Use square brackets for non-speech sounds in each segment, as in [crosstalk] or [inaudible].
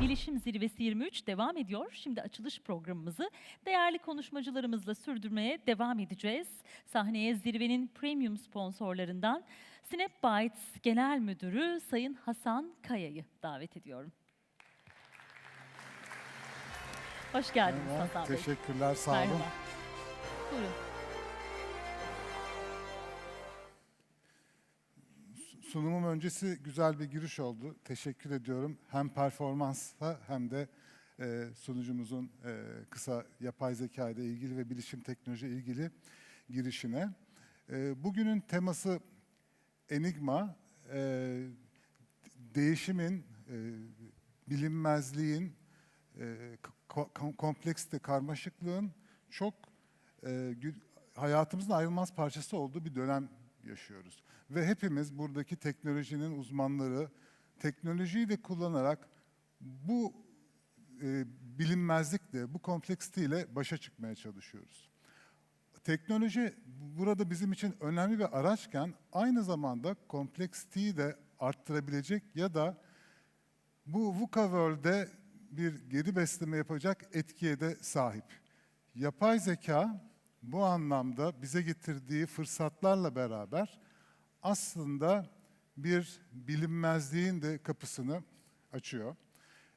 Bilişim Zirvesi 23 devam ediyor. Şimdi açılış programımızı değerli konuşmacılarımızla sürdürmeye devam edeceğiz. Sahneye zirvenin premium sponsorlarından Snapbytes Genel Müdürü Sayın Hasan Kaya'yı davet ediyorum. Hoş geldiniz Merhaba, Hasan Bey. Teşekkürler, sağ olun. Merhaba. Buyurun. Sunumum öncesi güzel bir giriş oldu. Teşekkür ediyorum. Hem performansa hem de e, sunucumuzun e, kısa yapay zeka ile ilgili ve bilişim teknoloji ilgili girişine. E, bugünün teması Enigma, e, değişimin, e, bilinmezliğin, e, ko- kompleksite, karmaşıklığın çok e, hayatımızın ayrılmaz parçası olduğu bir dönem yaşıyoruz. Ve hepimiz buradaki teknolojinin uzmanları, teknolojiyi de kullanarak bu e, bilinmezlikle, bu kompleksiteyle başa çıkmaya çalışıyoruz. Teknoloji burada bizim için önemli bir araçken aynı zamanda kompleksiteyi de arttırabilecek ya da bu VUCA bir geri besleme yapacak etkiye de sahip. Yapay zeka bu anlamda bize getirdiği fırsatlarla beraber aslında bir bilinmezliğin de kapısını açıyor.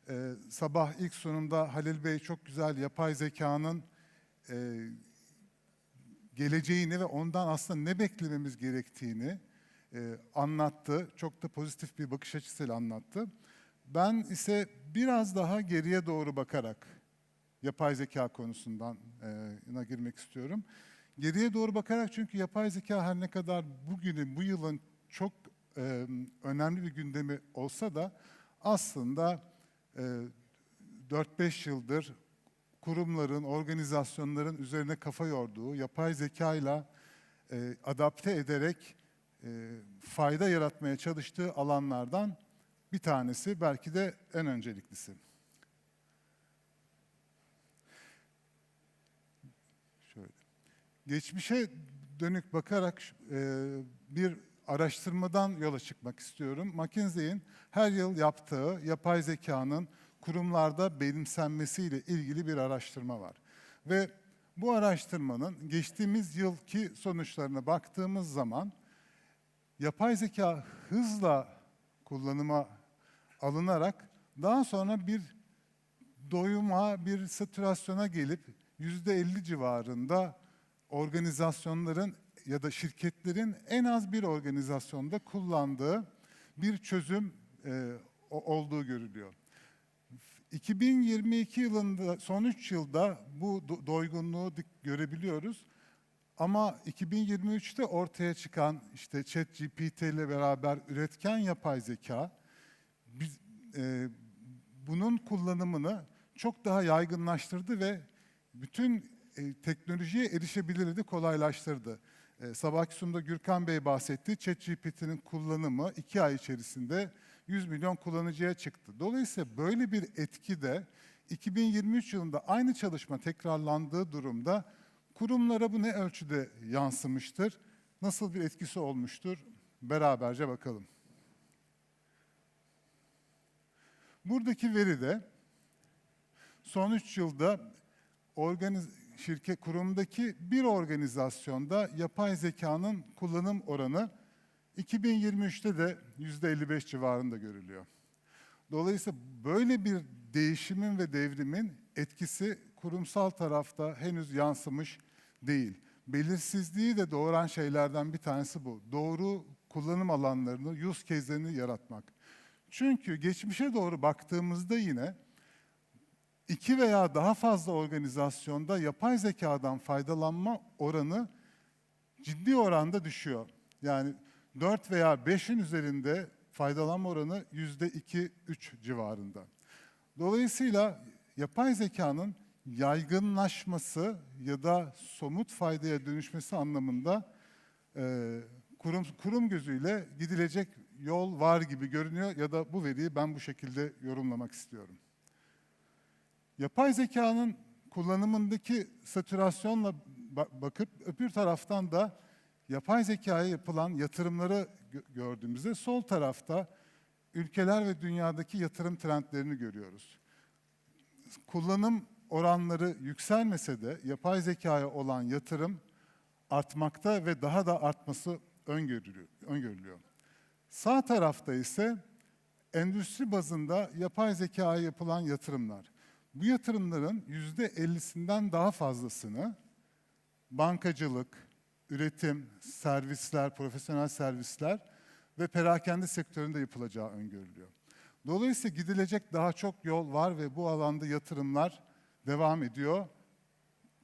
Ee, sabah ilk sunumda Halil Bey çok güzel yapay zekanın e, geleceğini ve ondan aslında ne beklememiz gerektiğini e, anlattı. Çok da pozitif bir bakış açısıyla anlattı. Ben ise biraz daha geriye doğru bakarak yapay zeka konusundan e, girmek istiyorum. Geriye doğru bakarak çünkü yapay zeka her ne kadar bugünün, bu yılın çok e, önemli bir gündemi olsa da aslında e, 4-5 yıldır kurumların, organizasyonların üzerine kafa yorduğu, yapay zekayla e, adapte ederek e, fayda yaratmaya çalıştığı alanlardan bir tanesi, belki de en önceliklisi. Geçmişe dönük bakarak e, bir araştırmadan yola çıkmak istiyorum. McKinsey'in her yıl yaptığı yapay zekanın kurumlarda benimsenmesiyle ilgili bir araştırma var. Ve bu araştırmanın geçtiğimiz yılki sonuçlarına baktığımız zaman yapay zeka hızla kullanıma alınarak daha sonra bir doyuma, bir satürasyona gelip yüzde 50 civarında organizasyonların ya da şirketlerin en az bir organizasyonda kullandığı bir çözüm e, olduğu görülüyor. 2022 yılında son 3 yılda bu do- doygunluğu görebiliyoruz. Ama 2023'te ortaya çıkan işte ChatGPT ile beraber üretken yapay zeka biz, e, bunun kullanımını çok daha yaygınlaştırdı ve bütün e, teknolojiye erişebilirliği kolaylaştırdı. E, sabahki sunumda Gürkan Bey bahsetti. ChatGPT'nin kullanımı iki ay içerisinde 100 milyon kullanıcıya çıktı. Dolayısıyla böyle bir etki de 2023 yılında aynı çalışma tekrarlandığı durumda kurumlara bu ne ölçüde yansımıştır? Nasıl bir etkisi olmuştur? Beraberce bakalım. Buradaki veri de son 3 yılda organiz şirket kurumdaki bir organizasyonda yapay zekanın kullanım oranı 2023'te de %55 civarında görülüyor. Dolayısıyla böyle bir değişimin ve devrimin etkisi kurumsal tarafta henüz yansımış değil. Belirsizliği de doğuran şeylerden bir tanesi bu. Doğru kullanım alanlarını, use case'lerini yaratmak. Çünkü geçmişe doğru baktığımızda yine iki veya daha fazla organizasyonda yapay zekadan faydalanma oranı ciddi oranda düşüyor. Yani 4 veya 5'in üzerinde faydalanma oranı yüzde 2-3 civarında. Dolayısıyla yapay zekanın yaygınlaşması ya da somut faydaya dönüşmesi anlamında e, kurum, kurum gözüyle gidilecek yol var gibi görünüyor ya da bu veriyi ben bu şekilde yorumlamak istiyorum. Yapay zekanın kullanımındaki satürasyonla ba- bakıp öbür taraftan da yapay zekaya yapılan yatırımları gö- gördüğümüzde sol tarafta ülkeler ve dünyadaki yatırım trendlerini görüyoruz. Kullanım oranları yükselmese de yapay zekaya olan yatırım artmakta ve daha da artması öngörülüyor. Sağ tarafta ise endüstri bazında yapay zekaya yapılan yatırımlar. Bu yatırımların yüzde 50'sinden daha fazlasını bankacılık, üretim, servisler, profesyonel servisler ve perakende sektöründe yapılacağı öngörülüyor. Dolayısıyla gidilecek daha çok yol var ve bu alanda yatırımlar devam ediyor.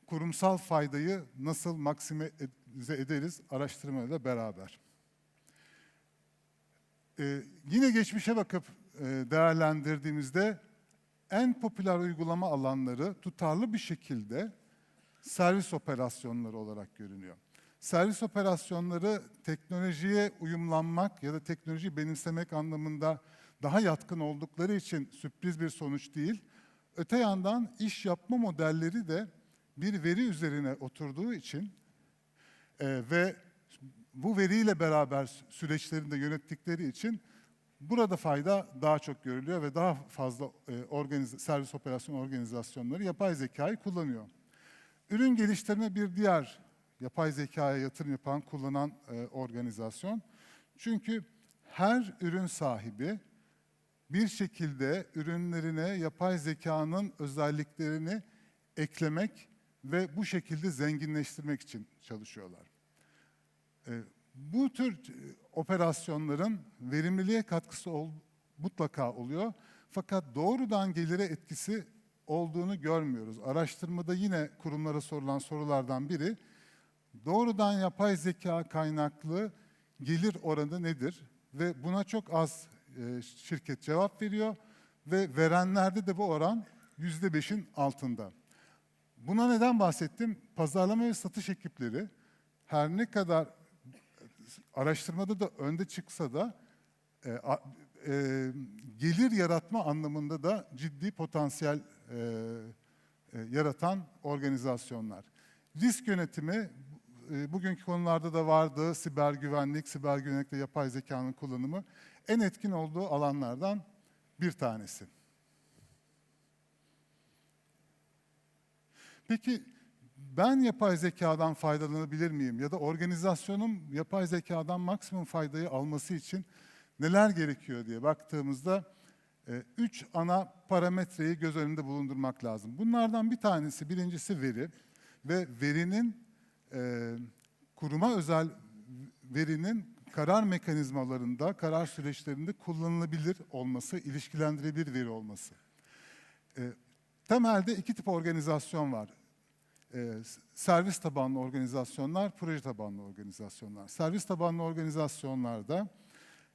Kurumsal faydayı nasıl maksimize ederiz araştırmayla beraber. Ee, yine geçmişe bakıp e, değerlendirdiğimizde en popüler uygulama alanları tutarlı bir şekilde servis operasyonları olarak görünüyor. Servis operasyonları teknolojiye uyumlanmak ya da teknolojiyi benimsemek anlamında daha yatkın oldukları için sürpriz bir sonuç değil. Öte yandan iş yapma modelleri de bir veri üzerine oturduğu için e, ve bu veriyle beraber süreçlerini de yönettikleri için burada fayda daha çok görülüyor ve daha fazla e, organiz- servis operasyon organizasyonları yapay zekayı kullanıyor. Ürün geliştirme bir diğer yapay zekaya yatırım yapan, kullanan e, organizasyon. Çünkü her ürün sahibi bir şekilde ürünlerine yapay zekanın özelliklerini eklemek ve bu şekilde zenginleştirmek için çalışıyorlar. E, bu tür e, operasyonların verimliliğe katkısı ol- mutlaka oluyor. Fakat doğrudan gelire etkisi olduğunu görmüyoruz. Araştırmada yine kurumlara sorulan sorulardan biri doğrudan yapay zeka kaynaklı gelir oranı nedir? Ve buna çok az e, şirket cevap veriyor ve verenlerde de bu oran yüzde beşin altında. Buna neden bahsettim? Pazarlama ve satış ekipleri her ne kadar araştırmada da önde çıksa da e, e, gelir yaratma anlamında da ciddi potansiyel e, e, yaratan organizasyonlar. Risk yönetimi e, bugünkü konularda da vardı. Siber güvenlik, siber güvenlikte yapay zekanın kullanımı en etkin olduğu alanlardan bir tanesi. Peki ben yapay zekadan faydalanabilir miyim? Ya da organizasyonum yapay zekadan maksimum faydayı alması için neler gerekiyor diye baktığımızda e, üç ana parametreyi göz önünde bulundurmak lazım. Bunlardan bir tanesi, birincisi veri ve verinin e, kuruma özel verinin karar mekanizmalarında, karar süreçlerinde kullanılabilir olması, ilişkilendirebilir veri olması. E, temelde iki tip organizasyon var. E, servis tabanlı organizasyonlar, proje tabanlı organizasyonlar. Servis tabanlı organizasyonlarda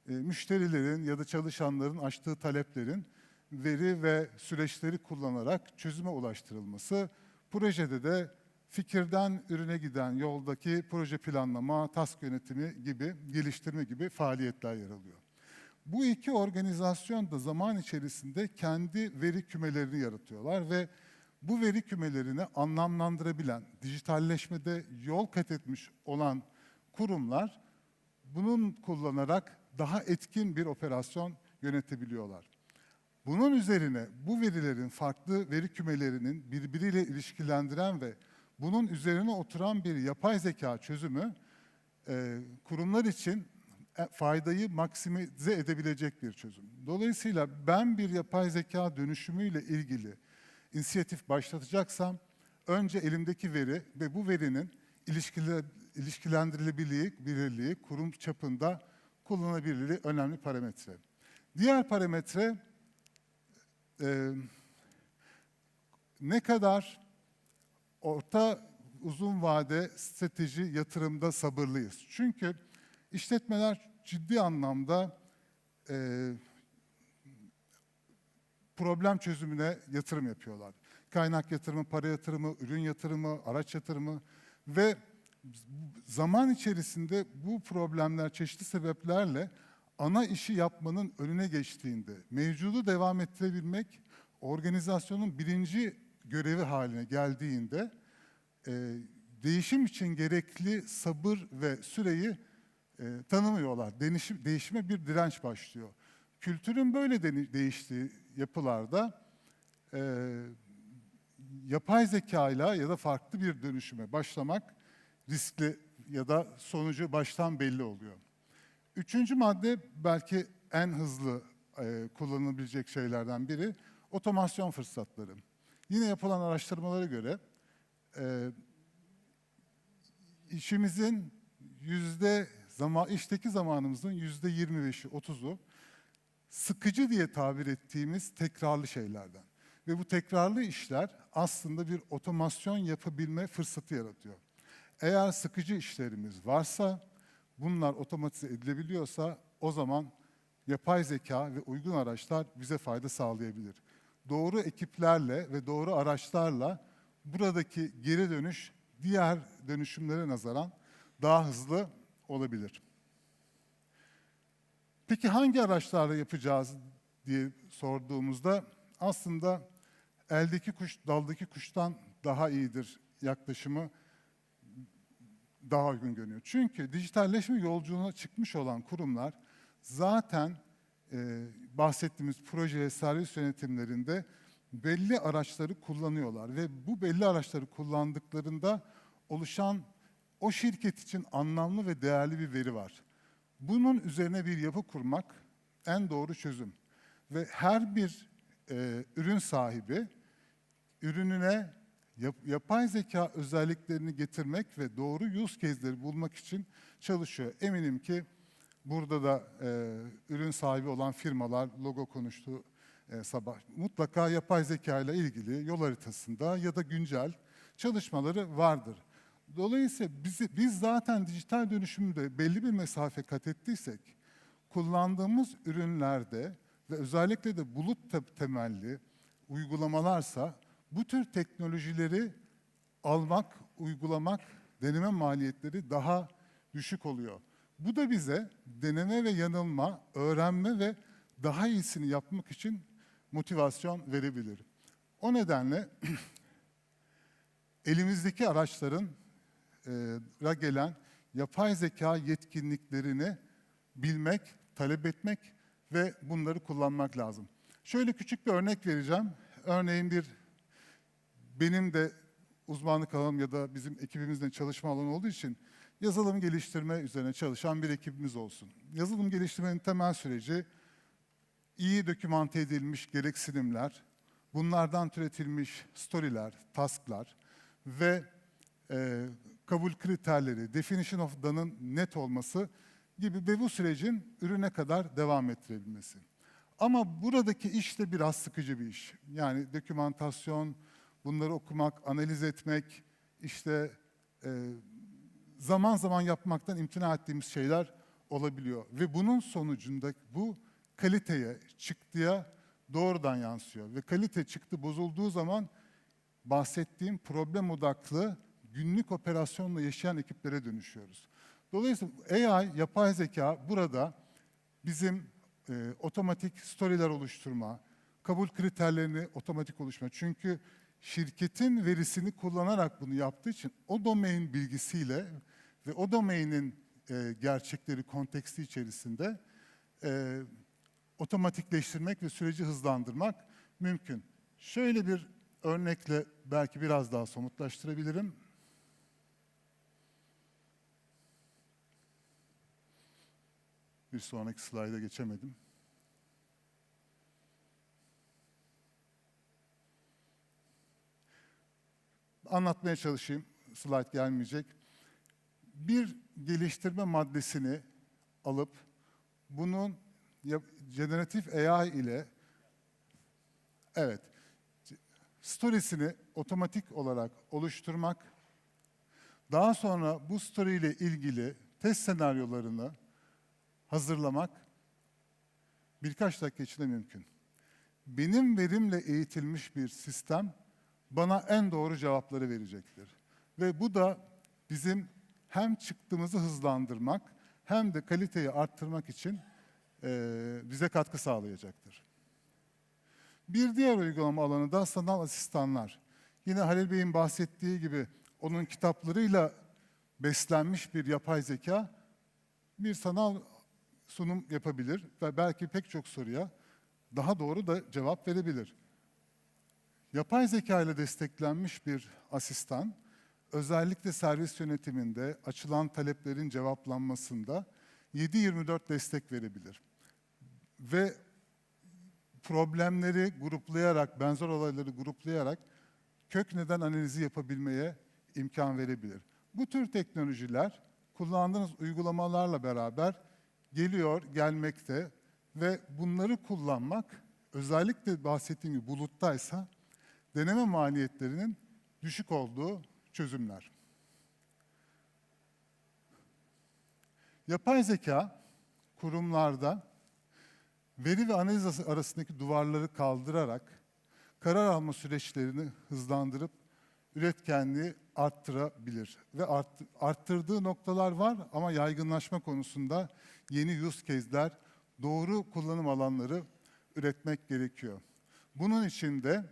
e, müşterilerin ya da çalışanların açtığı taleplerin veri ve süreçleri kullanarak çözüme ulaştırılması, projede de fikirden ürüne giden yoldaki proje planlama, task yönetimi gibi, geliştirme gibi faaliyetler yer alıyor. Bu iki organizasyon da zaman içerisinde kendi veri kümelerini yaratıyorlar ve bu veri kümelerini anlamlandırabilen, dijitalleşmede yol kat etmiş olan kurumlar bunun kullanarak daha etkin bir operasyon yönetebiliyorlar. Bunun üzerine bu verilerin farklı veri kümelerinin birbiriyle ilişkilendiren ve bunun üzerine oturan bir yapay zeka çözümü e, kurumlar için e, faydayı maksimize edebilecek bir çözüm. Dolayısıyla ben bir yapay zeka dönüşümüyle ilgili inisiyatif başlatacaksam önce elimdeki veri ve bu verinin ilişkilendirilebilirliği, bilirliği, kurum çapında kullanılabilirliği önemli parametre. Diğer parametre e, ne kadar orta uzun vade strateji yatırımda sabırlıyız. Çünkü işletmeler ciddi anlamda e, problem çözümüne yatırım yapıyorlar. Kaynak yatırımı, para yatırımı, ürün yatırımı, araç yatırımı ve zaman içerisinde bu problemler çeşitli sebeplerle ana işi yapmanın önüne geçtiğinde mevcudu devam ettirebilmek organizasyonun birinci görevi haline geldiğinde e, değişim için gerekli sabır ve süreyi e, tanımıyorlar. Değişim, değişime bir direnç başlıyor. Kültürün böyle de- değiştiği yapılarda e, yapay zekayla ya da farklı bir dönüşüme başlamak riskli ya da sonucu baştan belli oluyor. Üçüncü madde belki en hızlı e, kullanılabilecek şeylerden biri otomasyon fırsatları. Yine yapılan araştırmalara göre e, işimizin yüzde zaman işteki zamanımızın yüzde 25'i 30'u sıkıcı diye tabir ettiğimiz tekrarlı şeylerden. Ve bu tekrarlı işler aslında bir otomasyon yapabilme fırsatı yaratıyor. Eğer sıkıcı işlerimiz varsa, bunlar otomatize edilebiliyorsa o zaman yapay zeka ve uygun araçlar bize fayda sağlayabilir. Doğru ekiplerle ve doğru araçlarla buradaki geri dönüş diğer dönüşümlere nazaran daha hızlı olabilir. Peki hangi araçlarla yapacağız diye sorduğumuzda aslında eldeki kuş daldaki kuştan daha iyidir yaklaşımı daha uygun görünüyor. Çünkü dijitalleşme yolculuğuna çıkmış olan kurumlar zaten e, bahsettiğimiz proje ve servis yönetimlerinde belli araçları kullanıyorlar ve bu belli araçları kullandıklarında oluşan o şirket için anlamlı ve değerli bir veri var. Bunun üzerine bir yapı kurmak en doğru çözüm. Ve her bir e, ürün sahibi ürününe yap- yapay zeka özelliklerini getirmek ve doğru use case'leri bulmak için çalışıyor. Eminim ki burada da e, ürün sahibi olan firmalar logo konuştu e, sabah. Mutlaka yapay zeka ile ilgili yol haritasında ya da güncel çalışmaları vardır. Dolayısıyla bizi, biz zaten dijital dönüşümde belli bir mesafe kat ettiysek, kullandığımız ürünlerde ve özellikle de bulut te- temelli uygulamalarsa bu tür teknolojileri almak, uygulamak, deneme maliyetleri daha düşük oluyor. Bu da bize deneme ve yanılma, öğrenme ve daha iyisini yapmak için motivasyon verebilir. O nedenle [clears throat] elimizdeki araçların e, gelen yapay zeka yetkinliklerini bilmek, talep etmek ve bunları kullanmak lazım. Şöyle küçük bir örnek vereceğim. Örneğin bir benim de uzmanlık alanım ya da bizim ekibimizin çalışma alanı olduğu için yazılım geliştirme üzerine çalışan bir ekibimiz olsun. Yazılım geliştirmenin temel süreci iyi dokümante edilmiş gereksinimler, bunlardan türetilmiş storyler, tasklar ve e, kabul kriterleri, definition of done'ın net olması gibi ve bu sürecin ürüne kadar devam ettirebilmesi. Ama buradaki iş de biraz sıkıcı bir iş. Yani dokümantasyon, bunları okumak, analiz etmek, işte e, zaman zaman yapmaktan imtina ettiğimiz şeyler olabiliyor. Ve bunun sonucunda bu kaliteye, çıktıya doğrudan yansıyor. Ve kalite çıktı bozulduğu zaman bahsettiğim problem odaklı günlük operasyonla yaşayan ekiplere dönüşüyoruz. Dolayısıyla AI, yapay zeka burada bizim e, otomatik storyler oluşturma, kabul kriterlerini otomatik oluşturma. Çünkü şirketin verisini kullanarak bunu yaptığı için o domain bilgisiyle ve o domainin e, gerçekleri konteksti içerisinde e, otomatikleştirmek ve süreci hızlandırmak mümkün. Şöyle bir örnekle belki biraz daha somutlaştırabilirim. Bir sonraki slayda geçemedim. Anlatmaya çalışayım. Slide gelmeyecek. Bir geliştirme maddesini alıp bunun generatif AI ile evet storiesini otomatik olarak oluşturmak, daha sonra bu story ile ilgili test senaryolarını hazırlamak birkaç dakika içinde mümkün. Benim verimle eğitilmiş bir sistem bana en doğru cevapları verecektir. Ve bu da bizim hem çıktığımızı hızlandırmak hem de kaliteyi arttırmak için bize katkı sağlayacaktır. Bir diğer uygulama alanı da sanal asistanlar. Yine Halil Bey'in bahsettiği gibi onun kitaplarıyla beslenmiş bir yapay zeka bir sanal sunum yapabilir ve belki pek çok soruya daha doğru da cevap verebilir. Yapay zeka ile desteklenmiş bir asistan, özellikle servis yönetiminde açılan taleplerin cevaplanmasında 7-24 destek verebilir. Ve problemleri gruplayarak, benzer olayları gruplayarak kök neden analizi yapabilmeye imkan verebilir. Bu tür teknolojiler kullandığınız uygulamalarla beraber geliyor, gelmekte ve bunları kullanmak özellikle bahsettiğim gibi buluttaysa deneme maliyetlerinin düşük olduğu çözümler. Yapay zeka kurumlarda veri ve analiz arasındaki duvarları kaldırarak karar alma süreçlerini hızlandırıp üretkenliği arttırabilir. Ve art, arttırdığı noktalar var ama yaygınlaşma konusunda yeni use case'ler, doğru kullanım alanları üretmek gerekiyor. Bunun için de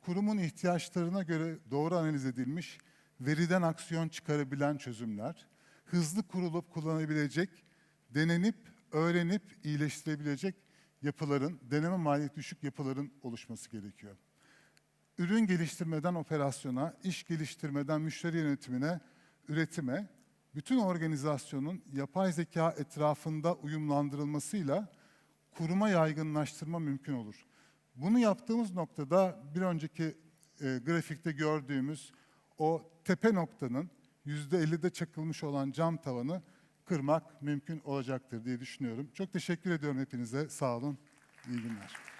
kurumun ihtiyaçlarına göre doğru analiz edilmiş, veriden aksiyon çıkarabilen çözümler, hızlı kurulup kullanabilecek, denenip, öğrenip iyileştirebilecek yapıların, deneme maliyeti düşük yapıların oluşması gerekiyor. Ürün geliştirmeden operasyona, iş geliştirmeden müşteri yönetimine, üretime, bütün organizasyonun yapay zeka etrafında uyumlandırılmasıyla kuruma yaygınlaştırma mümkün olur. Bunu yaptığımız noktada bir önceki e, grafikte gördüğümüz o tepe noktanın %50'de çakılmış olan cam tavanı kırmak mümkün olacaktır diye düşünüyorum. Çok teşekkür ediyorum hepinize. Sağ olun. İyi günler.